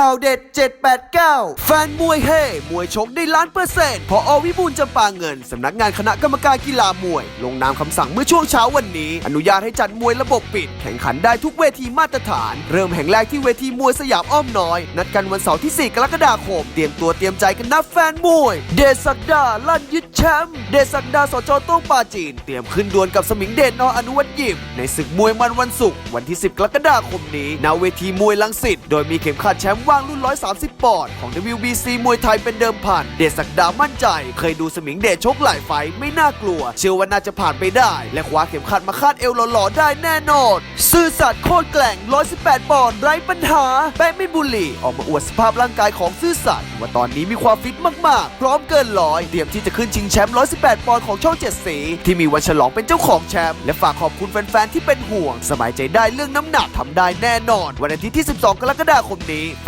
ข่าวเด็ด 789 แฟนมวยเฮมวยชกได้ล้านเปอร์เซ็นต์พออวิบูลย์จำปาเงิน สำนักงานคณะกรรมการกีฬามวย ลงนามคำสั่งเมื่อช่วงเช้าวันนี้ อนุญาตให้จัดมวยระบบปิด แข่งขันได้ทุกเวทีมาตรฐาน เริ่มแห่งแรกที่เวทีมวยสยามอ้อมน้อย นัดกันวันเสาร์ที่ 4 กรกฎาคม เตรียมตัวเตรียมใจกันนับแฟนมวย เดชศักดาลั่นยึดแชมป์เดชศักดาสจโต้งปาจีน เตรียมขึ้นดวลกับสมิงเดชนออนุวัตยิมในศึกมวยมันวันศุกร์วันที่ 10 กรกฎาคมนี้ณเวทีมวยลังสิตโดยมีเข็มขัดแชมป์ว่างรุ่น 130 ปอนด์ของ WBC มวยไทยเป็นเดิมพัน เดชศักดามั่นใจ เคยดูสมิงเดชชกหลายไฟไม่น่ากลัว เชื่อว่าน่าจะผ่านไปได้ และคว้าเข็มขัดมาคาดเอวหล่อๆได้แน่นอน ซื่อสัตย์โคตรแกล่ง 118 ปอนด์ไร้ปัญหาแป้ไม่บุหรี่ออกมาอวดสภาพร่างกายของซื่อสัตย์ว่าตอนนี้มีความฟิตมากๆ พร้อมเกินร้อยเตรียมที่จะขึ้นชิงแชมป์118 ปอนด์ของช่องเจ็ดสีที่มีวันฉลองเป็นเจ้าของแชมป์และฝากขอบคุณแฟนๆที่เป็นห่วง สบายใจได้เรื่องน้ำหนักทำได้แน่นอน วันอาทิตย์ที่ 12 กรกฎาคมนี้แฟ